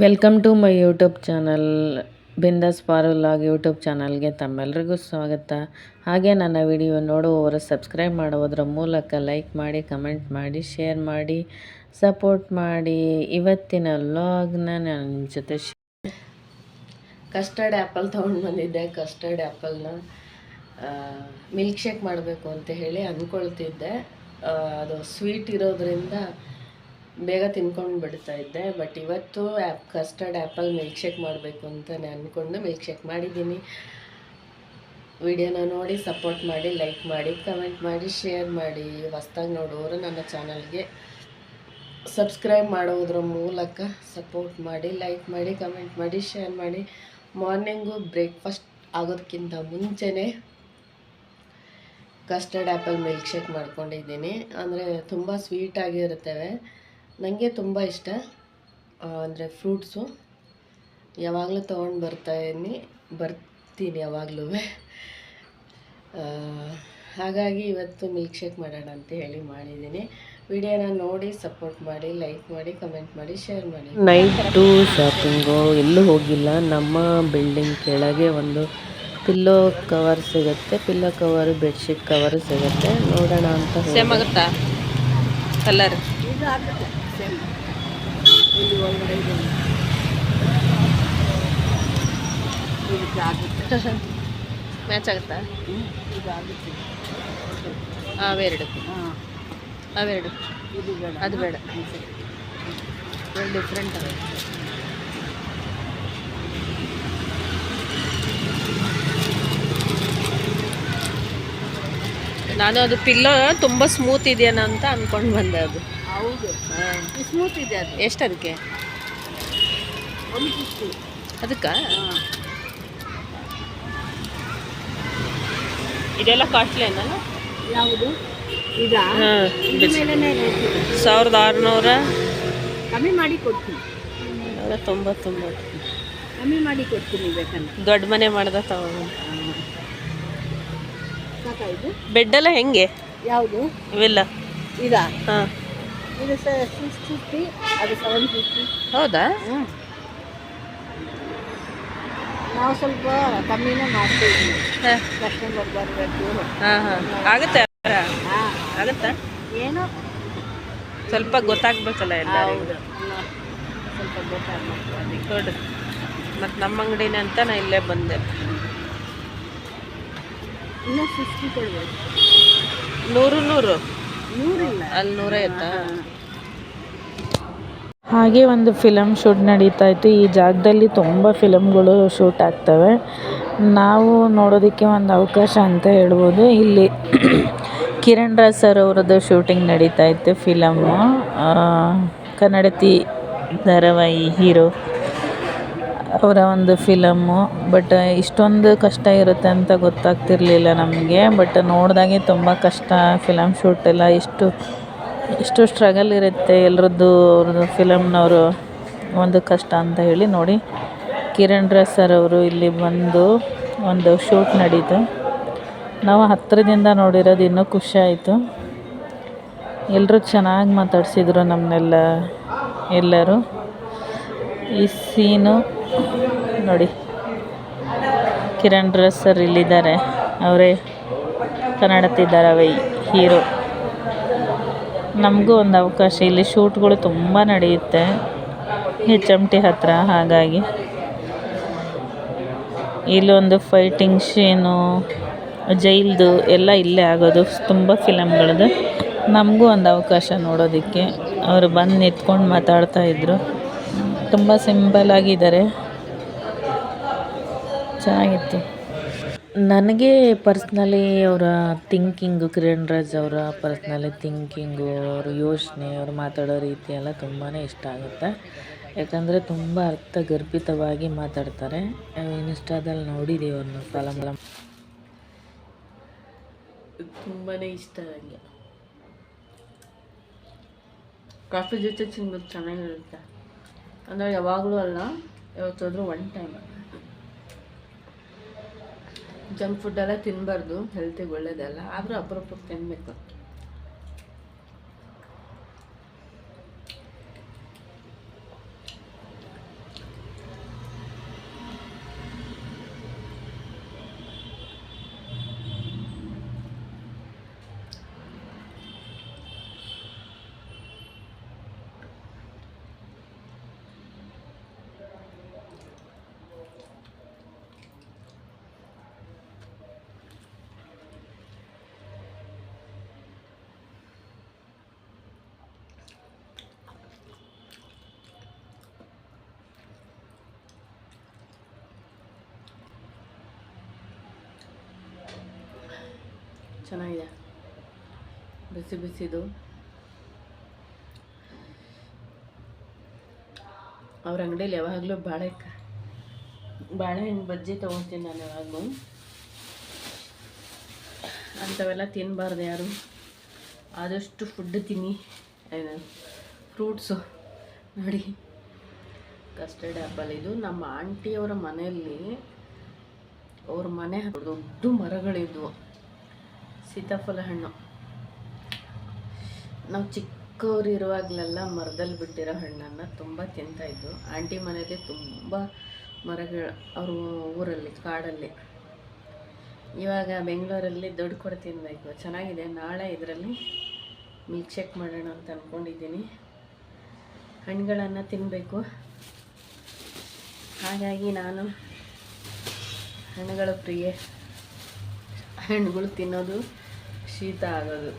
Welcome to my YouTube channel Bindaas ಪಾರುಲಾಗ್ YouTube ಚಾನಲ್ಗೆ ತಮ್ಮೆಲ್ರಿಗೂ ಸ್ವಾಗತ. ಹಾಗೆ ನನ್ನ ವಿಡಿಯೋ ನೋಡುವವರು ಸಬ್ಸ್ಕ್ರೈಬ್ ಮಾಡುವುದರ ಮೂಲಕ ಲೈಕ್ ಮಾಡಿ ಕಮೆಂಟ್ ಮಾಡಿ ಶೇರ್ ಮಾಡಿ ಸಪೋರ್ಟ್ ಮಾಡಿ. ಇವತ್ತಿನ ವ್ಲಾಗ್ನ ನಾನು ನಿಮ್ಮ ಜೊತೆ ಕಸ್ಟರ್ಡ್ ಆ್ಯಪಲ್ ತೊಗೊಂಡು ಬಂದಿದ್ದೆ. ಕಸ್ಟರ್ಡ್ ಆ್ಯಪಲ್ನ ಮಿಲ್ಕ್ ಶೇಕ್ ಮಾಡಬೇಕು ಅಂತ ಹೇಳಿ ಅಂದ್ಕೊಳ್ತಿದ್ದೆ ಅದು ಸ್ವೀಟ್ ಇರೋದ್ರಿಂದ ಬೇಗ ತಿನ್ಕೊಂಡು ಬಿಡ್ತಾ ಇದ್ದೆ ಬಟ್ ಇವತ್ತು ಆ್ಯಪ್ ಕಸ್ಟರ್ಡ್ ಆ್ಯಪಲ್ ಮಿಲ್ಕ್ ಶೇಕ್ ಮಾಡಬೇಕು ಅಂತ ನಾನು ಅಂದ್ಕೊಂಡು ಮಿಲ್ಕ್ ಶೇಕ್ ಮಾಡಿದ್ದೀನಿ. ವಿಡಿಯೋನ ನೋಡಿ ಸಪೋರ್ಟ್ ಮಾಡಿ ಲೈಕ್ ಮಾಡಿ ಕಮೆಂಟ್ ಮಾಡಿ ಶೇರ್ ಮಾಡಿ, ಹೊಸ್ದಾಗಿ ನೋಡೋರು ನನ್ನ ಚಾನಲ್ಗೆ ಸಬ್ಸ್ಕ್ರೈಬ್ ಮಾಡೋದ್ರ ಮೂಲಕ ಸಪೋರ್ಟ್ ಮಾಡಿ ಲೈಕ್ ಮಾಡಿ ಕಮೆಂಟ್ ಮಾಡಿ ಶೇರ್ ಮಾಡಿ. ಮಾರ್ನಿಂಗು ಬ್ರೇಕ್ಫಾಸ್ಟ್ ಆಗೋದಕ್ಕಿಂತ ಮುಂಚೆನೇ ಕಸ್ಟರ್ಡ್ ಆ್ಯಪಲ್ ಮಿಲ್ಕ್ ಶೇಕ್ ಮಾಡ್ಕೊಂಡಿದ್ದೀನಿ. ಅಂದರೆ ತುಂಬ ಸ್ವೀಟಾಗಿರುತ್ತವೆ ನನಗೆ ತುಂಬ ಇಷ್ಟ ಅಂದರೆ ಫ್ರೂಟ್ಸು ಯಾವಾಗಲೂ ತೊಗೊಂಡು ಬರ್ತಾಯಿದ್ದೀನಿ ಬರ್ತೀನಿ ಯಾವಾಗಲೂ. ಹಾಗಾಗಿ ಇವತ್ತು ಮಿಲ್ಕ್ ಶೇಕ್ ಮಾಡೋಣ ಅಂತ ಹೇಳಿ ಮಾಡಿದ್ದೀನಿ. ವಿಡಿಯೋನ ನೋಡಿ ಸಪೋರ್ಟ್ ಮಾಡಿ ಲೈಕ್ ಮಾಡಿ ಕಮೆಂಟ್ ಮಾಡಿ ಶೇರ್ ಮಾಡಿ. ನೈಟು ಶಾಪಿಂಗು ಎಲ್ಲೂ ಹೋಗಿಲ್ಲ. ನಮ್ಮ ಬಿಲ್ಡಿಂಗ್ ಕೆಳಗೆ ಒಂದು ಪಿಲ್ಲೋ ಕವರ್ ಸಿಗುತ್ತೆ. ಪಿಲ್ಲೋ ಕವರ್ ಬೆಡ್ಶೀಟ್ ಕವರ್ ಸಿಗುತ್ತೆ. ನೋಡೋಣ ಅಂತ ಹೋದೆ. ಒಳಗಡೆ ಆಗುತ್ತಾ. ಆಗುತ್ತೆ? ಮ್ಯಾಚ್ ಆಗುತ್ತಾ. ಅವೆರಡು. ಅವೆರಡು. ಅದು ಬೇಡ. ಎರಡು ಡಿಫ್ರೆಂಟ್ ಅವೆ ನಾನು ಅದು ಪಿಲ್ಲೋ ತುಂಬ ಸ್ಮೂತ್ ಇದೆಯೇನ ಅಂತ ಅಂದ್ಕೊಂಡು ಬಂದೆ ಅದು. ಹಾಂ ಸ್ಮೂತ್ ಇದೆ ಅದು. ಎಷ್ಟು ಅದಕ್ಕೆ? ಅದಕ್ಕೆ? ಇದೆಲ್ಲ ಕಾಸ್ಟ್ಲಿ ಏನಲ್ಲ? ಯಾವುದು? ಸಾವಿರದ ಆರುನೂರ ಕಮ್ಮಿ ಮಾಡಿ ಕೊಡ್ತೀನಿ. ತೊಂಬತ್ತೊಂಬತ್ತು. ಕಮ್ಮಿ ಮಾಡಿ ಕೊಡ್ತೀನಿ ಬೇಕಂತ ದೊಡ್ಡ ಮನೆ ಮಾಡ್ದ ತಗೊಂಡು ಬೆಡ್ಡೆಲ್ಲ ಹೆಂಗೆ? ಯಾವುದು? ಇವೆಲ್ಲ. ಇದಾ? ಹಾಂ. ಇದು ಸಿಕ್ಸ್ ಫಿಫ್ಟಿ ಅದು ಸೆವೆನ್ ಫಿಫ್ಟಿ ಹೌದಾ? ನಾವು ಸ್ವಲ್ಪ ಕಮ್ಮಿನೇ ಮಾಡ್ತೀವಿ ಕಸ್ಟಮರ್ ಬರಬೇಕು. ಹಾಂ ಹಾಂ. ಆಗುತ್ತೆ ಆಗುತ್ತಾ? ಏನೋ? ಸ್ವಲ್ಪ ಗೊತ್ತಾಗ್ಬೇಕಲ್ಲ ಎಲ್ಲ ಸ್ವಲ್ಪ ಗೊತ್ತಾಗ್ಬೇಕು ಅದಕ್ಕೆ. ಮತ್ತು ನಮ್ಮ ಅಂಗಡಿನೇ ಅಂತ ನಾ ಇಲ್ಲೇ ಬಂದೆ. ಇನ್ನೂ ಫಿಫ್ಟಿ ಕೊಡ್ಬೇಕು. ನೂರು ನೂರು. ಅಲ್ಲಿ ನೂರೈವತ್ತಾ ಹಾಗೆ ಒಂದು ಫಿಲಮ್ ಶೂಟ್ ನಡೀತಾ ಇತ್ತು. ಈ ಜಾಗದಲ್ಲಿ ತುಂಬ ಫಿಲಮ್ಗಳು ಶೂಟ್ ಆಗ್ತವೆ. ನಾವು ನೋಡೋದಕ್ಕೆ ಒಂದು ಅವಕಾಶ ಅಂತ ಹೇಳ್ಬೋದು. ಇಲ್ಲಿ ಕಿರಣ್ ರಾಜ್ ಸರ್ ಅವರದ್ದು ಶೂಟಿಂಗ್ ನಡೀತಾ ಇತ್ತು ಫಿಲಮ್ಮು ಕನ್ನಡತಿ ಧಾರಾವಾಹಿ ಹೀರೋ. ಅವರ ಒಂದು ಫಿಲಮ್ಮು ಬಟ್ ಇಷ್ಟೊಂದು ಕಷ್ಟ ಇರುತ್ತೆ ಅಂತ ಗೊತ್ತಾಗ್ತಿರಲಿಲ್ಲ ನಮಗೆ. ಬಟ್ ನೋಡಿದಾಗೆ ತುಂಬ ಕಷ್ಟ ಫಿಲಮ್ ಶೂಟ್ ಎಲ್ಲ. ಎಷ್ಟು ಎಷ್ಟು ಸ್ಟ್ರಗಲ್ ಇರುತ್ತೆ ಎಲ್ಲರದ್ದು ಅವ್ರದ್ದು ಫಿಲಮ್ನವರು. ಒಂದು ಕಷ್ಟ ಅಂತ ಹೇಳಿ ನೋಡಿ. ಕಿರಣ್ ರಾಜ್ ಸರ್ ಅವರು ಇಲ್ಲಿ ಬಂದು ಒಂದು ಶೂಟ್ ನಡೀತು. ನಾವು ಹತ್ತಿರದಿಂದ ನೋಡಿರೋದು ಇನ್ನೂ ಖುಷಿ ಆಯಿತು. ಎಲ್ಲರೂ ಚೆನ್ನಾಗಿ ಮಾತಾಡಿಸಿದ್ರು ನಮ್ಮನ್ನೆಲ್ಲ ಎಲ್ಲರೂ. ಈ ಸೀನು ನೋಡಿ. ಕಿರಣ್ ರಸ್ ಸರ್ ಇಲ್ಲಿದ್ದಾರೆ. ಅವರೇ ಕನ್ನಡತಿದ್ದಾರೆ ಅವೇ ಹೀರೋ. ನಮಗೂ ಒಂದು ಅವಕಾಶ. ಇಲ್ಲಿ ಶೂಟ್ಗಳು ತುಂಬ ನಡೆಯುತ್ತೆ. ಹೆಚ್ ಎಂ ಟಿ ಹತ್ತಿರ ಹಾಗಾಗಿ. ಇಲ್ಲೊಂದು ಫೈಟಿಂಗ್ ಶೀನು, ಜೈಲ್ದು ಎಲ್ಲ ಇಲ್ಲೇ ಆಗೋದು. ತುಂಬ ಫಿಲಮ್ಗಳದ್ದು ನಮಗೂ ಒಂದು ಅವಕಾಶ ನೋಡೋದಕ್ಕೆ. ಅವರು ಬಂದು ನಿಂತ್ಕೊಂಡು ಮಾತಾಡ್ತಾ ತುಂಬ ಸಿಂಪಲ್ ಸಿಂಪಲಾಗಿದ್ದಾರೆ ಚೆನ್ನಾಗಿತ್ತು. ನನಗೆ ಪರ್ಸ್ನಲಿ ಅವರ ಥಿಂಕಿಂಗು ಕಿರಣ್ ರಾಜ್ ಅವರ ಪರ್ಸ್ನಲಿ ಥಿಂಕಿಂಗು ಅವ್ರ ಯೋಚನೆ, ಅವ್ರು ಮಾತಾಡೋ ರೀತಿ ಎಲ್ಲ ತುಂಬಾ ಇಷ್ಟ ಆಗುತ್ತೆ. ಯಾಕಂದರೆ ತುಂಬ ಅರ್ಥಗರ್ಭಿತವಾಗಿ ಮಾತಾಡ್ತಾರೆ. ಇನ್ಸ್ಟಾದಲ್ಲಿ ನೋಡಿದ್ದೀವಿ ಅವ್ರನ್ನ ಫಲಂ ತುಂಬಾ ಇಷ್ಟ ನನಗೆ ಕಾಫಿ ಜೊತೆ ತಿನ್ನೋದು ಚೆನ್ನಾಗಿರುತ್ತೆ. ಅಂದರೆ ಯಾವಾಗಲೂ ಅಲ್ಲ, ಯಾವತ್ತಾದರೂ ಒನ್ ಟೈಮ್ ಜಂಕ್ ಫುಡ್ ಎಲ್ಲ ತಿನ್ನಬಾರ್ದು ಹೆಲ್ತಿಗೆ ಒಳ್ಳೇದಲ್ಲ. ಆದರೂ ಅಪರೂಪಕ್ಕೆ ತಿನ್ನಬೇಕು ಚೆನ್ನಾಗಿದೆ. ಬಿಸಿ ಬಿಸಿದು. ಅವ್ರ ಅಂಗಡಿಯಲ್ಲಿ ಯಾವಾಗಲೂ ಬಾಳೆ ಬಾಳೆಹಣ್ಣು ಬಜ್ಜಿ ತೊಗೊಳ್ತೀನಿ ನಾನು ಯಾವಾಗಲೂ. ಅಂಥವೆಲ್ಲ ತಿನ್ನಬಾರ್ದು ಯಾರು. ಆದಷ್ಟು ಫುಡ್ ತಿನ್ನಿ. ಫ್ರೂಟ್ಸು ನೋಡಿ. ಕಸ್ಟರ್ಡ್ ಆ್ಯಪಲ್ ಇದು. ನಮ್ಮ ಆಂಟಿಯವರ ಮನೆಯಲ್ಲಿ, ಅವ್ರ ಮನೆ ದೊಡ್ಡ ಮರಗಳಿದ್ವು. ಸೀತಾಫಲ ಹಣ್ಣು ನಾವು ಚಿಕ್ಕವರಿರುವಾಗಲೆಲ್ಲ ಮರದಲ್ಲಿ ಬಿಟ್ಟಿರೋ ಹಣ್ಣನ್ನು ತುಂಬ ತಿಂತಾಯಿದ್ದು ಆಂಟಿ ಮನೇಲಿ ತುಂಬ ಮರಗಳು, ಅವ್ರ ಊರಲ್ಲಿ, ಕಾಡಲ್ಲಿ. ಇವಾಗ ಬೆಂಗಳೂರಲ್ಲಿ ದುಡ್ಡು ಕೊಡ ತಿನ್ನಬೇಕು ಚೆನ್ನಾಗಿದೆ. ನಾಳೆ ಇದರಲ್ಲಿ ಮಿಲ್ಕ್ ಶೇಕ್ ಮಾಡೋಣ ಅಂತ ಅಂದ್ಕೊಂಡಿದ್ದೀನಿ ಹಣ್ಣುಗಳನ್ನು ತಿನ್ನಬೇಕು ಹಾಗಾಗಿ ನಾನು ಹಣ್ಣುಗಳ ಪ್ರಿಯೆ. ಹಣ್ಣುಗಳು ತಿನ್ನೋದು ಶೀತ ಆಗೋದು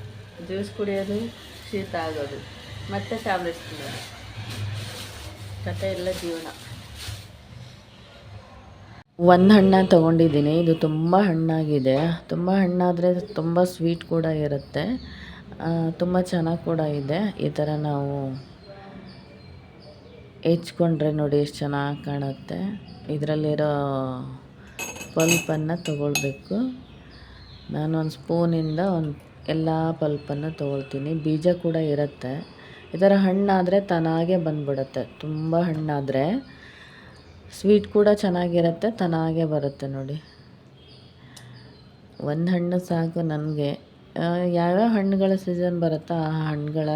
ಜ್ಯೂಸ್ ಕುಡಿಯೋದು ಶೀತ ಆಗೋದು ಮತ್ತೆ ಟ್ಯಾಬ್ಲೆಟ್ಸ್ ತಿನ್ನೋದು. ಕತೆ ಎಲ್ಲ ಜೀವನ. ಒಂದು ಹಣ್ಣ ತೊಗೊಂಡಿದ್ದೀನಿ. ಇದು ತುಂಬ ಹಣ್ಣಾಗಿದೆ. ತುಂಬ ಹಣ್ಣಾದರೆ ತುಂಬ ಸ್ವೀಟ್ ಕೂಡ ಇರುತ್ತೆ. ತುಂಬ ಚೆನ್ನಾಗಿ ಕೂಡ ಇದೆ. ಈ ಥರ ನಾವು ಹೆಚ್ಕೊಂಡ್ರೆ ನೋಡಿ ಎಷ್ಟು ಚೆನ್ನಾಗಿ ಕಾಣುತ್ತೆ. ಇದರಲ್ಲಿರೋ ಪಲ್ಪನ್ನು ತಗೊಳ್ಬೇಕು. ನಾನು ಒಂದು ಸ್ಪೂನಿಂದ ಒಂದು ಎಲ್ಲ ಪಲ್ಪನ್ನು ತೊಗೊಳ್ತೀನಿ. ಬೀಜ ಕೂಡ ಇರುತ್ತೆ. ಈ ಥರ ಹಣ್ಣಾದರೆ ತನಾಗೆ ಬಂದ್ಬಿಡುತ್ತೆ. ತುಂಬ ಹಣ್ಣಾದರೆ ಸ್ವೀಟ್ ಕೂಡ ಚೆನ್ನಾಗಿರುತ್ತೆ, ತನಾಗೆ ಬರುತ್ತೆ ನೋಡಿ. ಒಂದು ಹಣ್ಣು ಸಾಕು ನನಗೆ. ಯಾವ್ಯಾವ ಹಣ್ಣುಗಳ ಸೀಸನ್ ಬರುತ್ತೋ? ಆ ಹಣ್ಣುಗಳ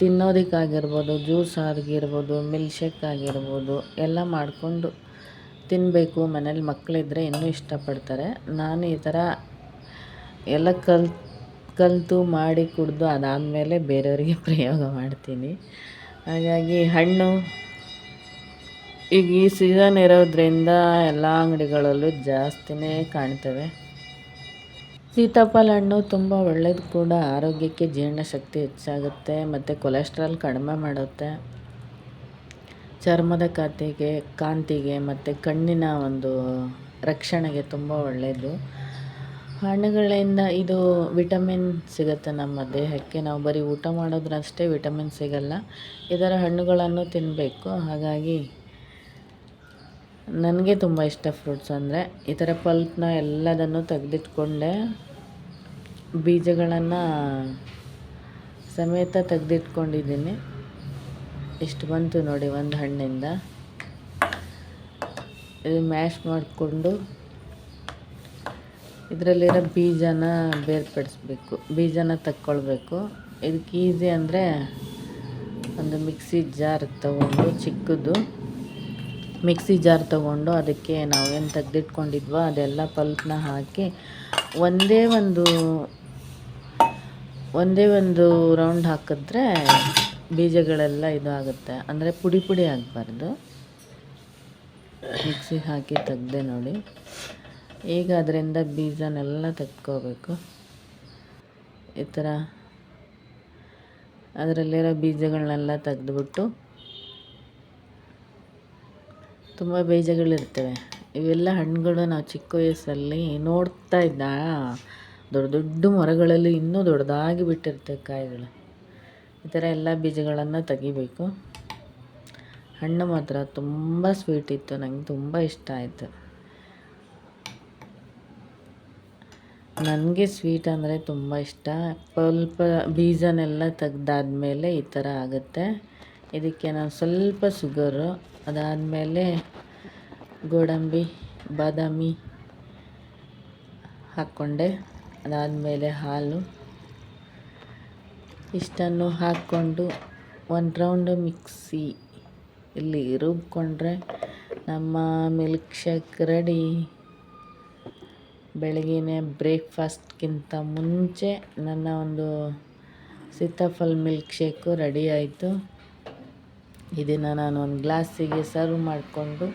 ತಿನ್ನೋದಕ್ಕಾಗಿರ್ಬೋದು, ಜ್ಯೂಸ್ ಆಗಿರ್ಬೋದು ಮಿಲ್ಕ್ ಆಗಿರ್ಬೋದು, ಎಲ್ಲ ಮಾಡಿಕೊಂಡು ತಿನ್ನಬೇಕು ಮನೇಲಿ ಮಕ್ಕಳಿದ್ರೆ ಇನ್ನೂ ಇಷ್ಟಪಡ್ತಾರೆ. ನಾನು ಈ ಥರ ಎಲ್ಲ ಕಲ್, ಕಲಿತು ಮಾಡಿ ಕುಡಿದು ಅದಾದಮೇಲೆ ಬೇರೆಯವರಿಗೆ ಪ್ರಯೋಗ ಮಾಡ್ತೀನಿ. ಹಾಗಾಗಿ ಹಣ್ಣು, ಈಗ ಈ ಸೀಸನ್ ಇರೋದ್ರಿಂದ ಎಲ್ಲ ಅಂಗಡಿಗಳಲ್ಲೂ ಜಾಸ್ತಿನೇ ಕಾಣ್ತವೆ. ಸೀತಾಫಲ ಹಣ್ಣು ತುಂಬ ಒಳ್ಳೇದು ಕೂಡ. ಆರೋಗ್ಯಕ್ಕೆ ಜೀರ್ಣಶಕ್ತಿ ಹೆಚ್ಚಾಗುತ್ತೆ, ಮತ್ತು ಕೊಲೆಸ್ಟ್ರಾಲ್ ಕಡಿಮೆ ಮಾಡುತ್ತೆ. ಚರ್ಮದ ಕಾಂತಿಗೆ ಕಾಂತಿಗೆ, ಮತ್ತು ಕಣ್ಣಿನ ಒಂದು ರಕ್ಷಣೆಗೆ ತುಂಬ ಒಳ್ಳೆಯದು ಹಣ್ಣುಗಳಿಂದ ಇದು ವಿಟಮಿನ್ ಸಿಗುತ್ತೆ ನಮ್ಮ ದೇಹಕ್ಕೆ. ನಾವು ಬರೀ ಊಟ ಮಾಡೋದ್ರಷ್ಟೇ ವಿಟಮಿನ್ ಸಿಗಲ್ಲ. ಇದರ ಹಣ್ಣುಗಳನ್ನು ತಿನ್ನಬೇಕು ಹಾಗಾಗಿ ನನಗೆ ತುಂಬ ಇಷ್ಟ ಫ್ರೂಟ್ಸ್ ಅಂದರೆ ಈ ಥರ ಪಲ್ಪ್ನ ಎಲ್ಲದನ್ನು ತೆಗೆದಿಟ್ಕೊಂಡೆ. ಬೀಜಗಳನ್ನು ಸಮೇತ ತೆಗೆದಿಟ್ಕೊಂಡಿದ್ದೀನಿ. ಇಷ್ಟು ಬಂತು ನೋಡಿ ಒಂದು ಹಣ್ಣಿಂದ. ಇದು ಮ್ಯಾಶ್ ಮಾಡಿಕೊಂಡು ಇದರಲ್ಲಿರೋ ಬೀಜನ ಬೇರ್ಪಡಿಸ್ಬೇಕು, ಬೀಜನ ತಕ್ಕೊಳ್ಬೇಕು. ಇದಕ್ಕೆ ಈಸಿ ಅಂದರೆ ಒಂದು ಮಿಕ್ಸಿ ಜಾರ್ ತಗೊಂಡು ಚಿಕ್ಕದು ಮಿಕ್ಸಿ ಜಾರ್ ತಗೊಂಡು ಅದಕ್ಕೆ ನಾವು ಏನು ತೆಗೆದಿಟ್ಕೊಂಡಿದ್ವೋ ಅದೆಲ್ಲ ಪಲ್ಪ್ನ ಹಾಕಿ ಒಂದೇ ಒಂದು ಒಂದೇ ಒಂದು ರೌಂಡ್ ಹಾಕಿದ್ರೆ ಬೀಜಗಳೆಲ್ಲ ಇದು ಆಗುತ್ತೆ. ಅಂದರೆ ಪುಡಿ ಪುಡಿ ಆಗಬಾರ್ದು. ಮಿಕ್ಸಿಗೆ ಹಾಕಿ ತೆಗ್ದೆ ನೋಡಿ. ಈಗ ಅದರಿಂದ ಬೀಜನೆಲ್ಲ ತೆಕ್ಕೋಬೇಕು. ಈ ಥರ ಅದರಲ್ಲಿರೋ ಬೀಜಗಳನ್ನೆಲ್ಲ ತೆಗೆದುಬಿಟ್ಟು ತುಂಬ ಬೀಜಗಳಿರ್ತವೆ. ಇವೆಲ್ಲ ಹಣ್ಣುಗಳು ನಾವು ಚಿಕ್ಕ ವಯಸ್ಸಲ್ಲಿ ನೋಡ್ತಾ ಇದ್ದ. ದೊಡ್ಡ ದೊಡ್ಡ ಮರಗಳಲ್ಲಿ ಇನ್ನೂ ದೊಡ್ಡದಾಗಿ ಬಿಟ್ಟಿರ್ತವೆ ಕಾಯಿಗಳು. ಈ ಥರ ಎಲ್ಲ ಬೀಜಗಳನ್ನು ತೆಗಿಬೇಕು. ಹಣ್ಣು ಮಾತ್ರ ತುಂಬ ಸ್ವೀಟ್ ಇತ್ತು, ನಂಗೆ ತುಂಬ ಇಷ್ಟ ಆಯಿತು. ನನಗೆ ಸ್ವೀಟ್ ಅಂದರೆ ತುಂಬ ಇಷ್ಟ. ಸ್ವಲ್ಪ ಬೀಜನೆಲ್ಲ ತೆಗ್ದಾದ್ಮೇಲೆ ಈ ಥರ ಆಗುತ್ತೆ. ಇದಕ್ಕೆ ನಾನು ಸ್ವಲ್ಪ ಶುಗರು ಅದಾದಮೇಲೆ ಗೋಡಂಬಿ, ಬಾದಾಮಿ ಹಾಕ್ಕೊಂಡೆ. ಅದಾದಮೇಲೆ ಹಾಲು. ಇಷ್ಟನ್ನು ಹಾಕ್ಕೊಂಡು ಒಂದು ರೌಂಡ್ ಮಿಕ್ಸಿ ಇಲ್ಲಿ ರುಬ್ಕೊಂಡ್ರೆ ನಮ್ಮ ಮಿಲ್ಕ್ ಶೇಕ್ ರೆಡಿ ಬೆಳಗಿನ ಬ್ರೇಕ್ಫಾಸ್ಟ್ಗಿಂತ ಮುಂಚೆ ನನ್ನ ಒಂದು ಸೀತಾಫಲ್ ಮಿಲ್ಕ್ ಶೇಕು ರೆಡಿ ಆಯಿತು. ಇದನ್ನು ನಾನು ಒಂದು ಗ್ಲಾಸಿಗೆ ಸರ್ವ್ ಮಾಡಿಕೊಂಡು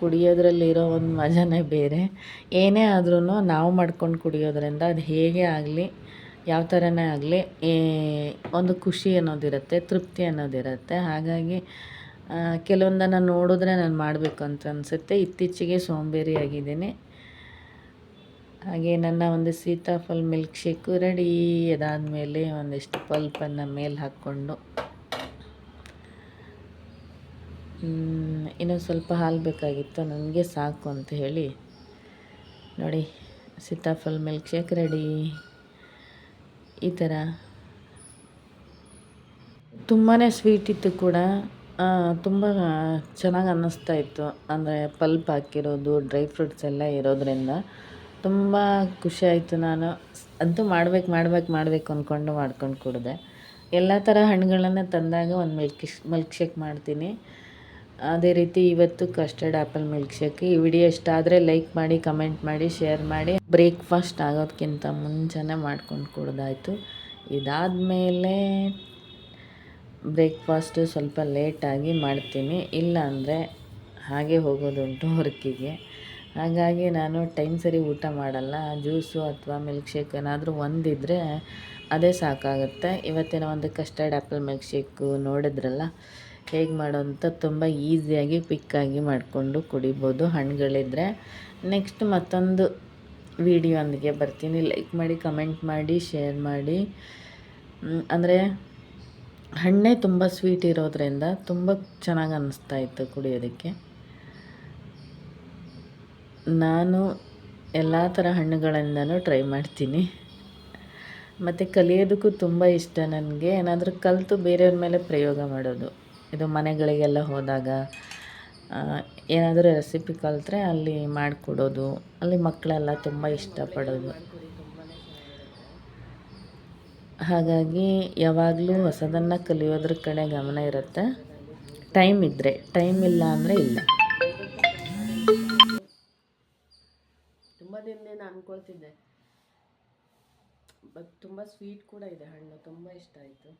ಕುಡಿಯೋದ್ರಲ್ಲಿರೋ ಒಂದು ಮಜಾನೇ ಬೇರೆ. ಏನೇ ಆದ್ರೂ ನಾವು ಮಾಡ್ಕೊಂಡು ಕುಡಿಯೋದ್ರಿಂದ ಅದು ಹೇಗೆ ಆಗಲಿ, ಯಾವ ಥರನೇ ಆಗಲಿ ಒಂದು ಖುಷಿ ಅನ್ನೋದಿರುತ್ತೆ, ತೃಪ್ತಿ ಅನ್ನೋದಿರುತ್ತೆ. ಹಾಗಾಗಿ ಕೆಲವೊಂದನ್ನು ನೋಡಿದ್ರೆ ನಾನು ಮಾಡಬೇಕು ಅಂತ ಅನಿಸುತ್ತೆ. ಇತ್ತೀಚೆಗೆ ಸೋಂಬೇರಿ ಆಗಿದ್ದೀನಿ ಹಾಗೆ ನನ್ನ ಒಂದು ಸೀತಾಫಲ್ ಮಿಲ್ಕ್ ಶೇಕು ರೆಡಿ ಅದಾದಮೇಲೆ ಒಂದಿಷ್ಟು ಪಲ್ಪನ್ನು ಮೇಲೆ ಹಾಕ್ಕೊಂಡು ಇನ್ನೂ ಸ್ವಲ್ಪ ಹಾಲು ಬೇಕಾಗಿತ್ತು, ನನಗೆ ಸಾಕು ಅಂತ ಹೇಳಿ. ನೋಡಿ, ಸೀತಾಫಲ್ ಮಿಲ್ಕ್ ಶೇಕ್ ರೆಡಿ. ಈ ಥರ. ತುಂಬಾ ಸ್ವೀಟ್ ಇತ್ತು ಕೂಡ. ತುಂಬ ಚೆನ್ನಾಗಿ ಅನ್ನಿಸ್ತಾ ಇತ್ತು. ಅಂದರೆ ಪಲ್ಪ್ ಹಾಕಿರೋದು, ಡ್ರೈ ಫ್ರೂಟ್ಸ್ ಎಲ್ಲ ಇರೋದ್ರಿಂದ. ತುಂಬ ಆಯಿತು ನಾನು. ಅದು ಮಾಡ್ಬೇಕು ಮಾಡ್ಬೇಕು ಮಾಡ್ಬೇಕು ಅಂದ್ಕೊಂಡು ಮಾಡ್ಕೊಂಡು ಕುಡಿದೆ. ಎಲ್ಲ ಥರ ಹಣ್ಣುಗಳನ್ನು ತಂದಾಗ ಒಂದು ಮಿಲ್ಕ್ ಮಿಲ್ಕ್ ಶೇಕ್ ಮಾಡ್ತೀನಿ. ಅದೇ ರೀತಿ ಇವತ್ತು ಕಸ್ಟರ್ಡ್ ಆ್ಯಪಲ್ ಮಿಲ್ಕ್ ಶೇಕ್ ಈ ವಿಡಿಯೋ ಇಷ್ಟ ಆದರೆ ಲೈಕ್ ಮಾಡಿ ಕಮೆಂಟ್ ಮಾಡಿ ಶೇರ್ ಮಾಡಿ. ಬ್ರೇಕ್ಫಾಸ್ಟ್ ಆಗೋದಕ್ಕಿಂತ ಮುಂಚೆನೇ ಮಾಡ್ಕೊಂಡು ಕುಡ್ದಾಯಿತು. ಇದಾದಮೇಲೆ ಬ್ರೇಕ್ಫಾಸ್ಟು ಸ್ವಲ್ಪ ಲೇಟಾಗಿ ಮಾಡ್ತೀನಿ. ಇಲ್ಲ ಅಂದರೆ ಹಾಗೆ ಹೋಗೋದುಂಟು ವರ್ಕಿಗೆ ಹಾಗಾಗಿ ನಾನು ಟೈಮ್ ಸರಿ ಊಟ ಮಾಡಲ್ಲ. ಜ್ಯೂಸು ಅಥವಾ ಮಿಲ್ಕ್ ಶೇಕ್ ಏನಾದರೂ ಒಂದಿದ್ದರೆ ಅದೇ ಸಾಕಾಗುತ್ತೆ. ಇವತ್ತಿನ ಒಂದು ಕಸ್ಟರ್ಡ್ ಆ್ಯಪಲ್ ಮಿಲ್ಕ್ ಶೇಕು ನೋಡಿದ್ರಲ್ಲ? ಹೇಗೆ ಮಾಡೋಂಥ ತುಂಬ ಈಸಿಯಾಗಿ, ಕ್ವಿಕ್ಕಾಗಿ ಮಾಡಿಕೊಂಡು ಕುಡಿಬೋದು ಹಣ್ಣುಗಳಿದ್ರೆ. ನೆಕ್ಸ್ಟ್ ಮತ್ತೊಂದು ವಿಡಿಯೋ ಬರ್ತೀನಿ. ಲೈಕ್ ಮಾಡಿ, ಕಮೆಂಟ್ ಮಾಡಿ, ಶೇರ್ ಮಾಡಿ. ಅಂದರೆ ಹಣ್ಣೇ ತುಂಬ ಸ್ವೀಟ್ ಇರೋದ್ರಿಂದ ತುಂಬ ಚೆನ್ನಾಗಿ ಅನ್ನಿಸ್ತಾ ಇತ್ತು ಕುಡಿಯೋದಕ್ಕೆ. ನಾನು ಎಲ್ಲ ಥರ ಹಣ್ಣುಗಳಿಂದನೂ ಟ್ರೈ ಮಾಡ್ತೀನಿ. ಮತ್ತು ಕಲಿಯೋದಕ್ಕೂ ತುಂಬ ಇಷ್ಟ ನನಗೆ. ಏನಾದರೂ ಕಲಿತು ಬೇರೆಯವ್ರ ಮೇಲೆ ಪ್ರಯೋಗ ಮಾಡೋದು. ಇದು ಮನೆಗಳಿಗೆಲ್ಲ ಹೋದಾಗ ಏನಾದರೂ ರೆಸಿಪಿ ಕಲಿತ್ರೆ ಅಲ್ಲಿ ಮಾಡಿಕೊಡೋದು. ಅಲ್ಲಿ ಮಕ್ಕಳೆಲ್ಲ ತುಂಬ ಇಷ್ಟಪಡೋದು. ಹಾಗಾಗಿ ಯಾವಾಗಲೂ ಹೊಸದನ್ನು ಕಲಿಯೋದ್ರ ಕಡೆ ಗಮನ ಇರುತ್ತೆ. ಟೈಮ್ ಇದ್ದರೆ ಟೈಮ್ ಇಲ್ಲ ಅಂದರೆ ಇಲ್ಲ. ಅನ್ಕೊಳ್ತಿದ್ದೆ ಬಟ್ ತುಂಬ ಸ್ವೀಟ್ ಕೂಡ ಇದೆ ಹಣ್ಣು ತುಂಬ ಇಷ್ಟ ಆಯಿತು.